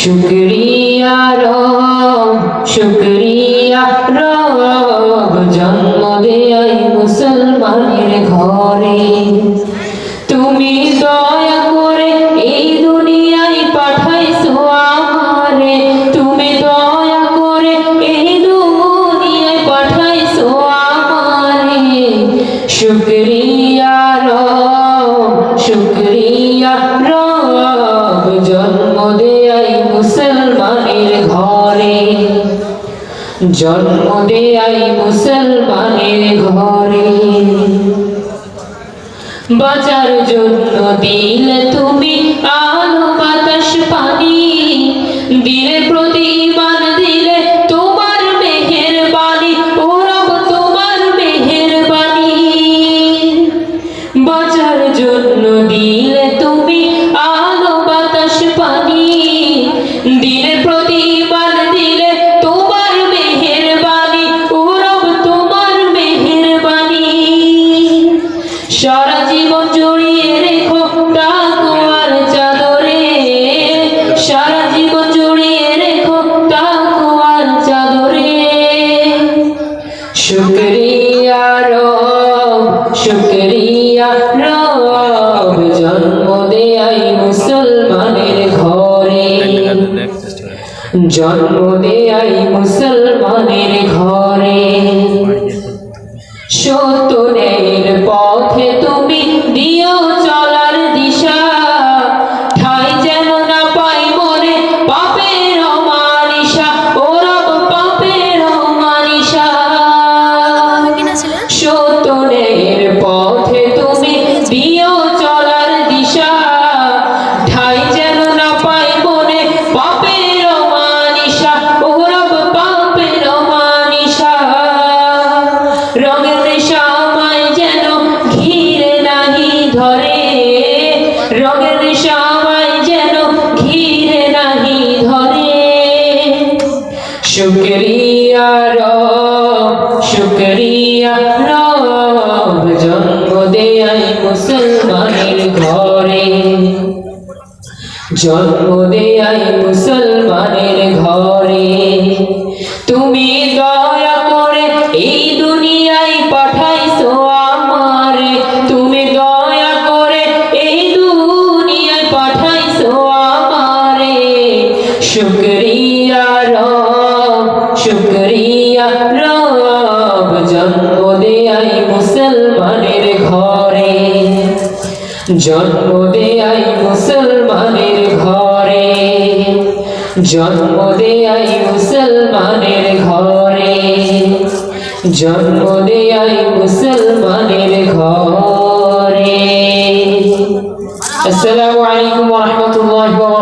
শুক্রিয়া রব শুক্রিয়া রব, জন্ম দেয় মুসলমানের ঘরে। তুমি দয়া করে এই দুনিয়ায় পাঠাইছো আমারে। তুমি দয়া করে এই দুনিয়ায় পাঠাইছো আমারে। শুক্রিয়া রব মুসলমানের ঘরে। জন্ম দেয় মুসলমানের ঘরে। বাঁচার জন্য দিলে তুমি আলো, বাতাস, পানি। দিলে প্রতিমান দিলে তোমার মেহের বাণী ওরব তোমার মেহের বাণী বাঁচার জন্য দিলে শুক্রিয়া রব শুক্রিয়া রব। জন্ম দেয় মুসলমানের ঘরে। জন্ম দেয় মুসলমানের ঘরে। সত্যের পথে তুমি দিও শুক্রিয়া রব শুক্রিয়া রব জন্ম দেয় মুসলমানের ঘরে। জন্ম দেয় মুসলমানের ঘরে। তুমি দয়া করে এই দুনিয়ায় পাঠাইছো আমারে। তুমি দয়া করে এই দুনিয়ায় পাঠাইছো আমারে। শুক্রিয়া শুক্রিয়া, রব জন্ম দেয় মুসলমানের ঘরে। জন্ম দেয় মুসলমানের ঘরে। জন্ম দেয় মুসলমানের ঘরে। জন্ম দেয় মুসলমানের ঘরে। আসসালামু আলাইকুম ওয়া রাহমাতুল্লাহি ওয়া